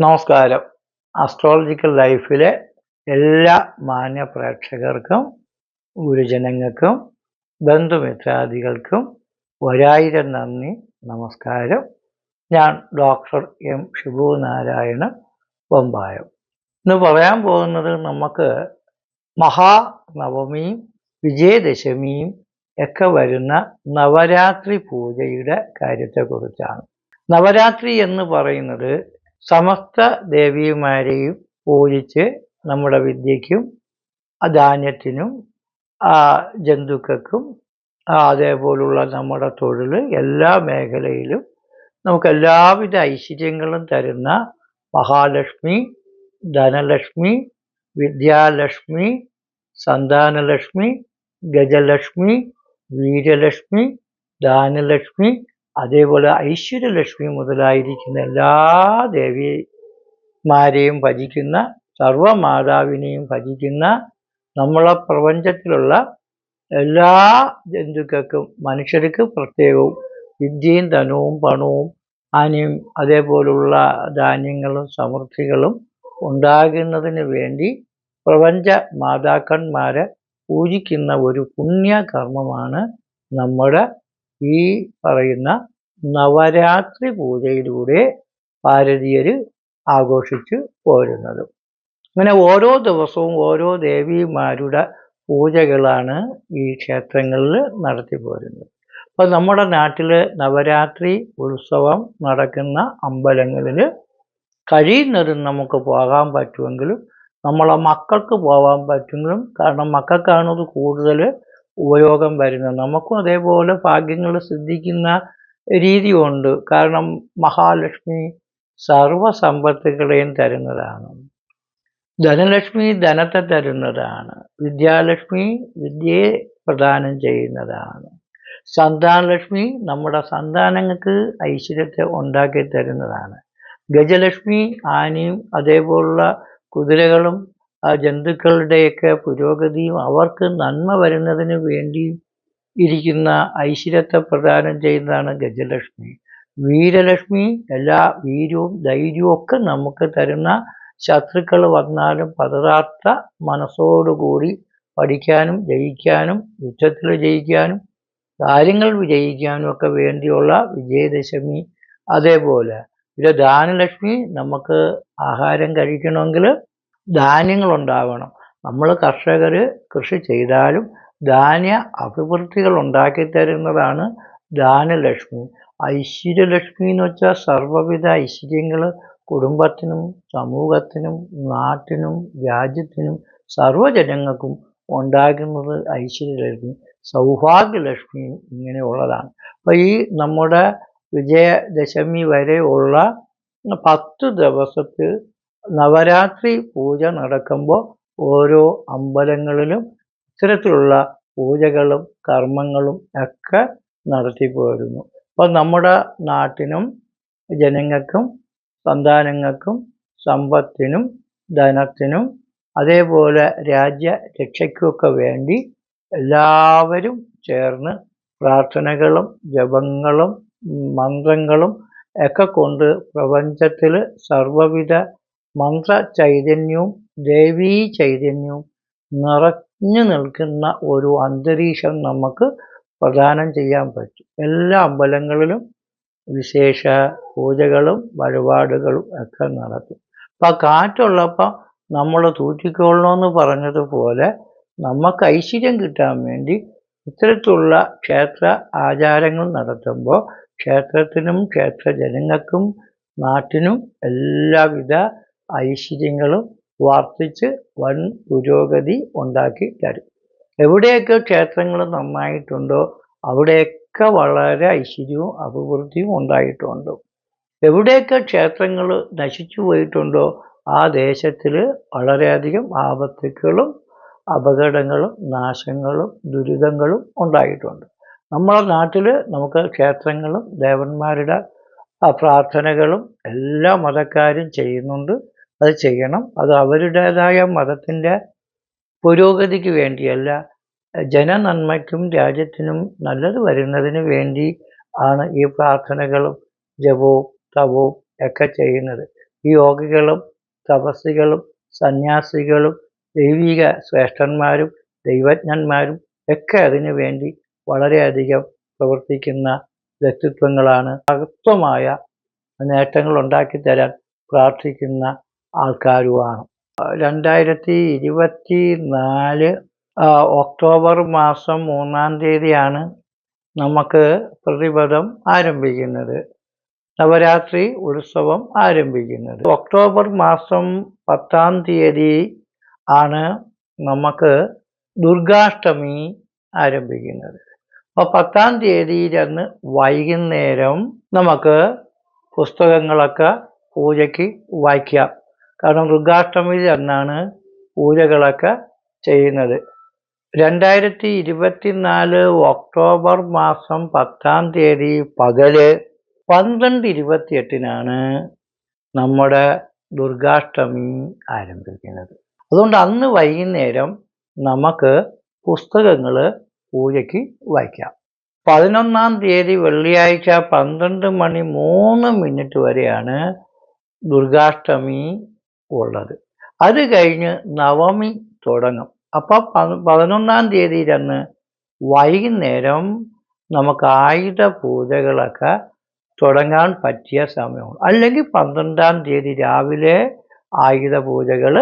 നമസ്കാരം. അസ്ട്രോളജിക്കൽ ലൈഫിലെ എല്ലാ മാന്യ പ്രേക്ഷകർക്കും ഗുരുജനങ്ങൾക്കും ബന്ധുമിത്രാദികൾക്കും ഒരായിരം നന്ദി നമസ്കാരം. ഞാൻ ഡോക്ടർ എം ഷിബു നാരായണ ബൊമ്പായം. ഇന്ന് പറയാൻ പോകുന്നത് നമുക്ക് മഹാനവമിയും വിജയദശമിയും ഒക്കെ വരുന്ന നവരാത്രി പൂജയുടെ കാര്യത്തെക്കുറിച്ചാണ്. നവരാത്രി എന്ന് പറയുന്നത് സമസ്ത ദേവിമാരെയും പൂജിച്ച് നമ്മുടെ വിദ്യയ്ക്കും ധാന്യത്തിനും ആ ജന്തുക്കൾക്കും അതേപോലുള്ള നമ്മുടെ തൊഴിൽ എല്ലാ മേഖലയിലും നമുക്ക് എല്ലാവിധ ഐശ്വര്യങ്ങളും തരുന്ന മഹാലക്ഷ്മി ധനലക്ഷ്മി വിദ്യാലക്ഷ്മി സന്താനലക്ഷ്മി ഗജലക്ഷ്മി വീരലക്ഷ്മി ദാനലക്ഷ്മി അതേപോലെ ഐശ്വര്യലക്ഷ്മി മുതലായിരിക്കുന്ന എല്ലാ ദേവിമാരെയും ഭജിക്കുന്ന സർവമാതാവിനെയും ഭജിക്കുന്ന നമ്മളെ പ്രപഞ്ചത്തിലുള്ള എല്ലാ ജന്തുക്കൾക്കും മനുഷ്യർക്ക് പ്രത്യേകവും വിദ്യയും ധനവും പണവും ആനയും അതേപോലുള്ള ധാന്യങ്ങളും സമൃദ്ധികളും ഉണ്ടാകുന്നതിന് വേണ്ടി പ്രപഞ്ച മാതാക്കന്മാരെ പൂജിക്കുന്ന ഒരു പുണ്യകർമ്മമാണ് നമ്മുടെ ഈ പറയുന്ന നവരാത്രി പൂജയിലൂടെ ഭാരതീയർ ആഘോഷിച്ചു പോരുന്നത്. അങ്ങനെ ഓരോ ദിവസവും ഓരോ ദേവിമാരുടെ പൂജകളാണ് ഈ ക്ഷേത്രങ്ങളിൽ നടത്തി പോരുന്നത്. അപ്പോൾ നമ്മുടെ നാട്ടിൽ നവരാത്രി ഉത്സവം നടക്കുന്ന അമ്പലങ്ങളിൽ കഴിയുന്നതും നമുക്ക് പോകാൻ പറ്റുമെങ്കിലും നമ്മളെ മക്കൾക്ക് പോകാൻ പറ്റുമെങ്കിലും കാരണം മക്കൾക്കാണ് അത് കൂടുതൽ ഉപയോഗം വരുന്നത്. നമുക്കും അതേപോലെ ഭാഗ്യങ്ങൾ സിദ്ധിക്കുന്ന രീതിയുണ്ട്. കാരണം മഹാലക്ഷ്മി സർവസമ്പത്തുകളെയും തരുന്നതാണ്. ധനലക്ഷ്മി ധനത്തെ തരുന്നതാണ്. വിദ്യാലക്ഷ്മി വിദ്യയെ പ്രദാനം ചെയ്യുന്നതാണ്. സന്താനലക്ഷ്മി നമ്മുടെ സന്താനങ്ങൾക്ക് ഐശ്വര്യത്തെ ഉണ്ടാക്കി തരുന്നതാണ്. ഗജലക്ഷ്മി ആനയും അതേപോലുള്ള കുതിരകളും ആ ജന്തുക്കളുടെയൊക്കെ പുരോഗതിയും അവർക്ക് നന്മ വരുന്നതിന് വേണ്ടി ഇരിക്കുന്ന ഐശ്വര്യത്തെ പ്രദാനം ചെയ്യുന്നതാണ് ഗജലക്ഷ്മി. വീരലക്ഷ്മി എല്ലാ വീര്യവും ധൈര്യവും ഒക്കെ നമുക്ക് തരുന്ന ശത്രുക്കൾ വന്നാലും പതറാത്ത മനസ്സോടുകൂടി പഠിക്കാനും ജയിക്കാനും യുദ്ധത്തിൽ ജയിക്കാനും കാര്യങ്ങൾ വിജയിക്കാനും ഒക്കെ വേണ്ടിയുള്ള വിജയദശമി അതേപോലെ. പിന്നെ ദാനലക്ഷ്മി നമുക്ക് ആഹാരം കഴിക്കണമെങ്കിൽ ധാന്യങ്ങളുണ്ടാവണം. നമ്മൾ കർഷകർ കൃഷി ചെയ്താലും ധാന്യ അഭിവൃദ്ധികൾ ഉണ്ടാക്കി തരുന്നതാണ് ദാനലക്ഷ്മി ഐശ്വര്യലക്ഷ്മി എന്ന് വെച്ചാൽ സർവവിധ ഐശ്വര്യങ്ങൾ കുടുംബത്തിനും സമൂഹത്തിനും നാട്ടിനും രാജ്യത്തിനും സർവജനങ്ങൾക്കും ഉണ്ടാകുന്നത് ഐശ്വര്യലക്ഷ്മി. സൗഭാഗ്യലക്ഷ്മി ഇങ്ങനെയുള്ളതാണ്. അപ്പോൾ ഈ നമ്മുടെ വിജയദശമി വരെയുള്ള പത്ത് ദിവസത്തിൽ നവരാത്രി പൂജ നടക്കുമ്പോൾ ഓരോ അമ്പലങ്ങളിലും ഇത്തരത്തിലുള്ള പൂജകളും കർമ്മങ്ങളും ഒക്കെ നടത്തി പോരുന്നു. അപ്പോൾ നമ്മുടെ നാട്ടിനും ജനങ്ങൾക്കും സന്താനങ്ങൾക്കും സമ്പത്തിനും ധനത്തിനും അതേപോലെ രാജ്യ രക്ഷയ്ക്കുമൊക്കെ വേണ്ടി എല്ലാവരും ചേർന്ന് പ്രാർത്ഥനകളും ജപങ്ങളും മന്ത്രങ്ങളും ഒക്കെ കൊണ്ട് പ്രപഞ്ചത്തിൽ സർവവിധ മന്ത്ര ചൈതന്യവും ദേവീ ചൈതന്യവും നിറഞ്ഞു നിൽക്കുന്ന ഒരു അന്തരീക്ഷം നമുക്ക് പ്രദാനം ചെയ്യാൻ പറ്റും. എല്ലാ അമ്പലങ്ങളിലും വിശേഷ പൂജകളും വഴിപാടുകളും ഒക്കെ നടത്തും. അപ്പം കാറ്റുള്ളപ്പോൾ നമ്മൾ തൂറ്റിക്കൊള്ളണമെന്ന് പറഞ്ഞതുപോലെ നമുക്ക് ഐശ്വര്യം കിട്ടാൻ വേണ്ടി ഇത്തരത്തിലുള്ള ക്ഷേത്ര ആചാരങ്ങൾ നടത്തുമ്പോൾ ക്ഷേത്രത്തിനും ക്ഷേത്ര ജനങ്ങൾക്കും നാട്ടിനും എല്ലാവിധ ഐശ്വര്യങ്ങളും വർദ്ധിച്ച് വൻ പുരോഗതി ഉണ്ടാക്കി തരും. എവിടെയൊക്കെ ക്ഷേത്രങ്ങൾ നന്നായിട്ടുണ്ടോ അവിടെയൊക്കെ വളരെ ഐശ്വര്യവും അഭിവൃദ്ധിയും ഉണ്ടായിട്ടുണ്ട്. എവിടെയൊക്കെ ക്ഷേത്രങ്ങൾ നശിച്ചു പോയിട്ടുണ്ടോ ആ ദേശത്തിൽ വളരെയധികം ആപത്തുക്കളും അപകടങ്ങളും നാശങ്ങളും ദുരിതങ്ങളും ഉണ്ടായിട്ടുണ്ട്. നമ്മളെ നാട്ടിൽ നമുക്ക് ക്ഷേത്രങ്ങളും ദേവന്മാരുടെ പ്രാർത്ഥനകളും എല്ലാ മതക്കാരും ചെയ്യുന്നുണ്ട്. അത് ചെയ്യണം. അത് അവരുടേതായ മതത്തിന്റെ പുരോഗതിക്ക് വേണ്ടിയല്ല. ജനനന്മയ്ക്കും രാജ്യത്തിനും നല്ലത് വരുന്നതിന് വേണ്ടി ആണ് ഈ പ്രാർത്ഥനകളും ജപവും തപവും ഒക്കെ ചെയ്യുന്നത്. ഈ യോഗികളും തപസ്സികളും സന്യാസികളും ദൈവിക ശ്രേഷ്ഠന്മാരും ദൈവജ്ഞന്മാരും ഒക്കെ അതിനു വേണ്ടി വളരെയധികം പ്രവർത്തിക്കുന്ന വ്യക്തിത്വങ്ങളാണ്. മഹത്വമായ നേട്ടങ്ങൾ ഉണ്ടാക്കി തരാൻ പ്രാർത്ഥിക്കുന്ന ആൾക്കാരുമാണ്. രണ്ടായിരത്തി ഇരുപത്തി നാല് ഒക്ടോബർ മാസം മൂന്നാം തീയതിയാണ് നമുക്ക് പ്രതിപദം ആരംഭിക്കുന്നത്. നവരാത്രി ഉത്സവം ആരംഭിക്കുന്നത്. ഒക്ടോബർ മാസം പത്താം തീയതി ആണ് നമുക്ക് ദുർഗാഷ്ടമി ആരംഭിക്കുന്നത്. അപ്പോൾ പത്താം തീയതിയിലന്ന് വൈകുന്നേരം നമുക്ക് പുസ്തകങ്ങളൊക്കെ പൂജയ്ക്ക് വായിക്കാം. കാരണം ദുർഗാഷ്ടമി അന്നാണ് പൂജകളൊക്കെ ചെയ്യുന്നത്. രണ്ടായിരത്തി ഇരുപത്തിനാല് ഒക്ടോബർ മാസം പത്താം തീയതി പകൽ പന്ത്രണ്ട് ഇരുപത്തിയെട്ടിനാണ് നമ്മുടെ ദുർഗാഷ്ടമി ആരംഭിക്കുന്നത്. അതുകൊണ്ട് അന്ന് വൈകുന്നേരം നമുക്ക് പുസ്തകങ്ങൾ പൂജയ്ക്ക് വായിക്കാം. പതിനൊന്നാം തീയതി വെള്ളിയാഴ്ച പന്ത്രണ്ട് മണി മൂന്ന് മിനിറ്റ് വരെയാണ് ദുർഗാഷ്ടമി ഉള്ളത്. അത് കഴിഞ്ഞ് നവമി തുടങ്ങും. അപ്പോൾ പതിനൊന്നാം തീയതി അന്ന് വൈകുന്നേരം നമുക്ക് ആയുധ പൂജകളൊക്കെ തുടങ്ങാൻ പറ്റിയ സമയമാണ്. അല്ലെങ്കിൽ പന്ത്രണ്ടാം തീയതി രാവിലെ ആയുധ പൂജകൾ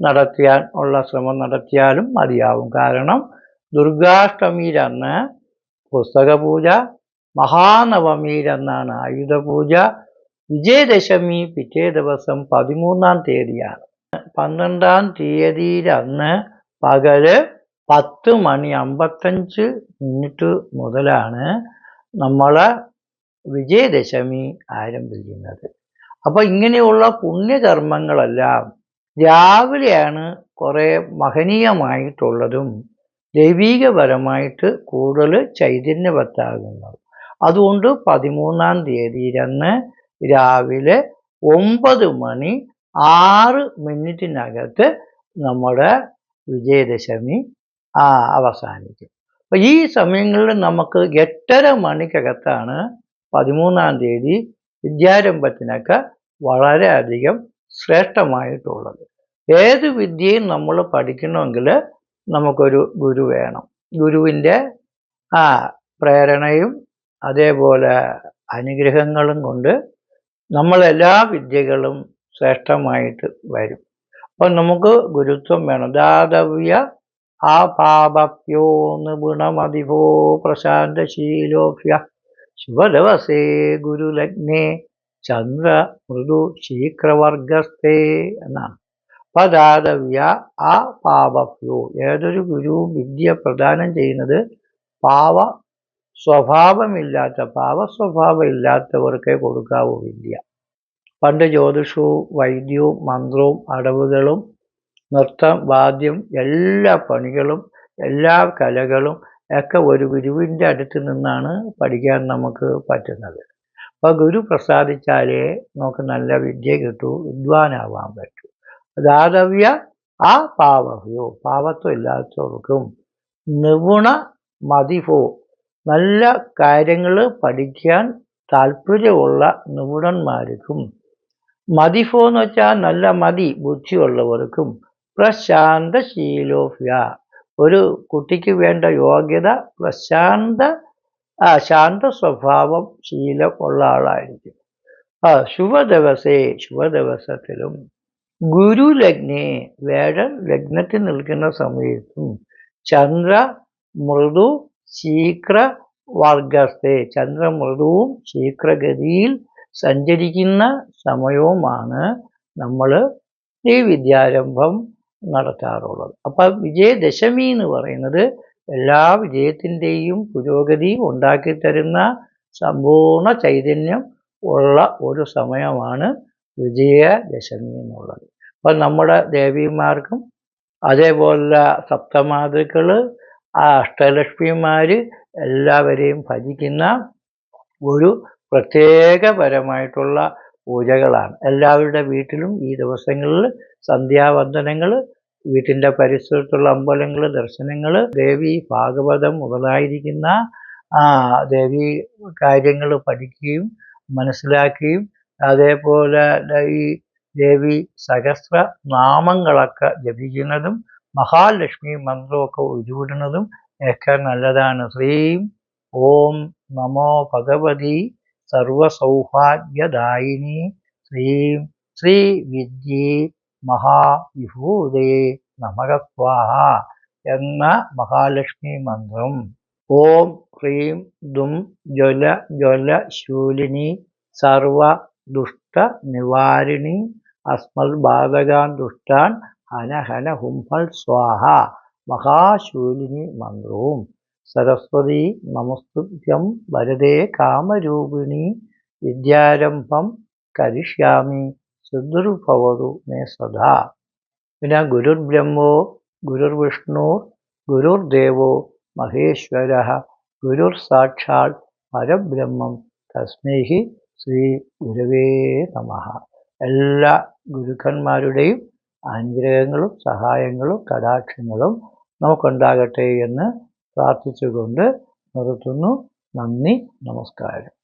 നടത്തിയാൽ ഉള്ള ശ്രമം നടത്തിയാലും മതിയാവും. കാരണം ദുർഗാഷ്ടമിയിലന്ന് പുസ്തക പൂജ മഹാനവമിയിലന്നാണ് ആയുധ പൂജ വിജയദശമി പിറ്റേ ദിവസം പതിമൂന്നാം തീയതിയാണ്. പന്ത്രണ്ടാം തീയതിയിലന്ന് പകൽ പത്ത് മണി അമ്പത്തഞ്ച് മിനിറ്റ് മുതലാണ് നമ്മൾ വിജയദശമി ആരംഭിക്കുന്നത്. അപ്പോൾ ഇങ്ങനെയുള്ള പുണ്യകർമ്മങ്ങളെല്ലാം രാവിലെയാണ് കുറേ മഹനീയമായിട്ടുള്ളതും ദൈവീകപരമായിട്ട് കൂടുതൽ ചൈതന്യവത്താകുന്നത്. അതുകൊണ്ട് പതിമൂന്നാം തീയതിയിലന്ന് രാവിലെ ഒമ്പത് മണി ആറ് മിനിറ്റിനകത്ത് നമ്മുടെ വിജയദശമി അവസാനിക്കും. അപ്പൊ ഈ സമയങ്ങളിൽ നമുക്ക് എട്ടര മണിക്കകത്താണ് പതിമൂന്നാം തീയതി വിദ്യാരംഭത്തിനൊക്കെ വളരെയധികം ശ്രേഷ്ഠമായിട്ടുള്ളത്. ഏത് വിദ്യയും നമ്മൾ പഠിക്കണമെങ്കിൽ നമുക്കൊരു ഗുരു വേണം. ഗുരുവിന്റെ ആ പ്രേരണയും അതേപോലെ അനുഗ്രഹങ്ങളും കൊണ്ട് നമ്മളെല്ലാ വിദ്യകളും ശ്രേഷ്ഠമായിട്ട് വരും. അപ്പം നമുക്ക് ഗുരുത്വം വേണം. ദാതവ്യ ആ പാപപ്യോ നിപുണമതിഭോ പ്രശാന്തശീലോഭ്യ ശുഭദവസേ ഗുരുലഗ്നേ ചന്ദ്ര മൃദു ശീക്രവർഗസ്ഥേ എന്നാണ്. പദാതവ്യ ആ പാപ്യോ ഏതൊരു ഗുരുവും വിദ്യ പ്രദാനം ചെയ്യുന്നത് പാവ സ്വഭാവമില്ലാത്ത പാവ സ്വഭാവം ഇല്ലാത്തവർക്കേ കൊടുക്കാവൂ വിദ്യ പണ്ട് ജ്യോതിഷവും വൈദ്യവും മന്ത്രവും അടവുകളും നൃത്തം വാദ്യം എല്ലാ പണികളും എല്ലാ കലകളും ഒക്കെ ഒരു ഗുരുവിന്റെ അടുത്ത് നിന്നാണ് പഠിക്കാൻ നമുക്ക് പറ്റുന്നത്. അപ്പോൾ ഗുരു പ്രസാദിച്ചാലേ നമുക്ക് നല്ല വിദ്യ കിട്ടൂ വിദ്വാനാവാൻ പറ്റൂ. ദാതവ്യ ആ പാവഹ്യോ പാവത്വം ഇല്ലാത്തവർക്കും നിപുണ മതിഭോ നല്ല കാര്യങ്ങൾ പഠിക്കാൻ താല്പര്യമുള്ള നിപുണന്മാർക്കും മതിഫോ എന്ന് വെച്ചാൽ നല്ല മതി ബുദ്ധിയുള്ളവർക്കും പ്രശാന്ത ശീലോഫ്യ ഒരു കുട്ടിക്ക് വേണ്ട യോഗ്യത പ്രശാന്ത ശാന്ത സ്വഭാവം ശീലം ഉള്ള ആളായിരിക്കും. ആ ശുഭദിവസേ ശുഭദിവസത്തിലും ഗുരു ലഗ്നെ വേഴൻ ലഗ്നത്തിൽ നിൽക്കുന്ന സമയത്തും ചന്ദ്ര മൃദു ശീക്ര വർഗസ്ഥെ ചന്ദ്രമൃദുവും ശീക്രഗതിയിൽ സഞ്ചരിക്കുന്ന സമയവുമാണ് നമ്മൾ ഈ വിദ്യാരംഭം നടത്താറുള്ളത്. അപ്പം വിജയദശമി എന്ന് പറയുന്നത് എല്ലാ വിജയത്തിന്റെയും പുരോഗതി ഉണ്ടാക്കി തരുന്ന സമ്പൂർണ ചൈതന്യം ഉള്ള ഒരു സമയമാണ് വിജയദശമി എന്നുള്ളത്. അപ്പം നമ്മുടെ ദേവിമാർക്കും അതേപോലെ സപ്തമാതൃക്കൾ ആ അഷ്ടലക്ഷ്മിമാർ എല്ലാവരെയും ഭജിക്കുന്ന ഒരു പ്രത്യേകപരമായിട്ടുള്ള പൂജകളാണ്. എല്ലാവരുടെ വീട്ടിലും ഈ ദിവസങ്ങളിൽ സന്ധ്യാവന്ദനങ്ങൾ വീട്ടിന്റെ പരിസരത്തുള്ള അമ്പലങ്ങൾ ദർശനങ്ങൾ ദേവി ഭാഗവതം മുതലായിരിക്കുന്ന ആ ദേവി കാര്യങ്ങൾ പഠിക്കുകയും മനസ്സിലാക്കുകയും അതേപോലെ ഈ ദേവി സഹസ്ര നാമങ്ങളൊക്കെ ജപിക്കുന്നതും മഹാലക്ഷ്മി മന്ത്രമൊക്കെ ഉരുവിടുന്നതും ഒക്കെ നല്ലതാണ്. ശ്രീം ഓം നമോ ഭഗവതി സർവസൗഭാഗ്യദായിനി. ശ്രീം ശ്രീ വിദ്യേ മഹാവിഭൂതേ നമക സ്വാഹ എന്ന മഹാലക്ഷ്മി മന്ത്രം. ഓം ഹ്രീം ദും ജ്വല ജ്വല ശൂലിനി സർവ ദുഷ്ട നിവാരിണി. അസ്മൽ ബാധകാൻ ദുഷ്ടാൻ ഹന ഹന ഹുംഫൽ സ്വാഹ. മഹാശൂലിനി മന്ത്രവും. സരസ്വതി നമസ്തുഭ്യം വരദേ കാമരൂപിണി. വിദ്യാരംഭം കരിഷ്യാമി. സുദുർഭവതു മേ സദാ. പിന്നെ ഗുരുർബ്രഹ്മോ ഗുരുർവിഷ്ണു ഗുരുർദേവോ മഹേശ്വര. ഗുരുർ സാക്ഷാൽ പരബ്രഹ്മം തസ്മൈ ശ്രീ ഗുരുവേ നമ. എല്ലാ ഗുരുക്കന്മാരുടെയും അനുഗ്രഹങ്ങളും സഹായങ്ങളും കടാക്ഷങ്ങളും നമുക്കുണ്ടാകട്ടെ എന്ന് പ്രാർത്ഥിച്ചുകൊണ്ട് നിർത്തുന്നു. നന്ദി നമസ്കാരം.